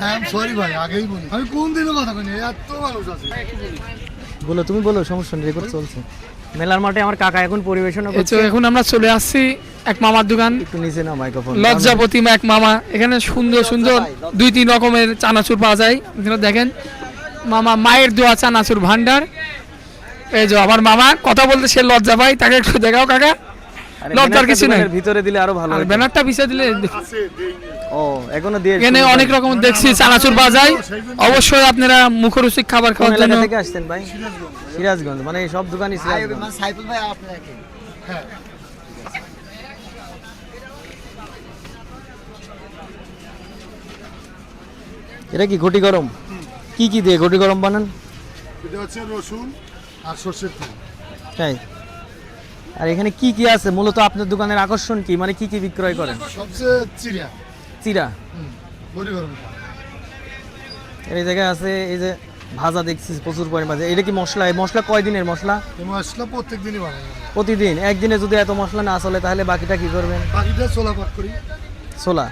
হ্যাঁ সরি ভাই আগেই বলি। আমি কোন দিনও কথা বলি এত মানুষ আছে। বলো তুমি বলো সমস্যা নেই রেকর্ড চলছে। মেলার মাঠে আমার কাকা এখন পরিবেশন করছে। এখন আমরা চলে আসছি এক মামার দোকান। একটু নিচে না মাইক্রোফোন লজ্জা প্রতিমা এক মামা। এখানে সুন্দর সুন্দর দুই তিন রকমের চানাচুর পাওয়া যায়। এখানে দেখেন মামা মায়ের দোয়া চানাচুর ভান্ডার এই যে আমার মামা কথা বলতে সে লজ্জা পাই তাকে একটু দেখাও কাকা। লজ্জার কিছু নেই। ভিতরে দিলে আরও ভালো আর ব্যানারটা পিছিয়ে দিলে ও এখনও দিয়ে এখানে অনেক রকম দেখছি চানাচুর যায় অবশ্যই আপনারা মুখরুচিক খাবার খাওয়ার জন্য থেকে আসছেন ভাই? সিরাজগঞ্জ মানে সব দোকানই সিরাজগঞ্জ। সাইফুল ভাই আপনাকে। হ্যাঁ। এটা কি ঘটি গরম? কি কি দিয়ে ঘটি গরম বানান? এটা হচ্ছে রসুন আর সর্ষের তেল। তাই? আর এখানে কি কি আছে? মূলত আপনার দোকানের আকর্ষণ কি? মানে কি কি বিক্রয় করেন? সবচেয়ে চিড়া? চিরা এই জায়গায় আছে এই যে ভাজা দেখছি প্রচুর পরিমাণে এটা কি মশলা? এই মশলা কয়দিনের মশলা? মশলা প্রত্যেক দিনই বানাই প্রতিদিন? একদিনে যদি এত মশলা না চলে তাহলে বাকিটা কি করবেন? বাকিটা ছোলা পাক করি। ছোলা?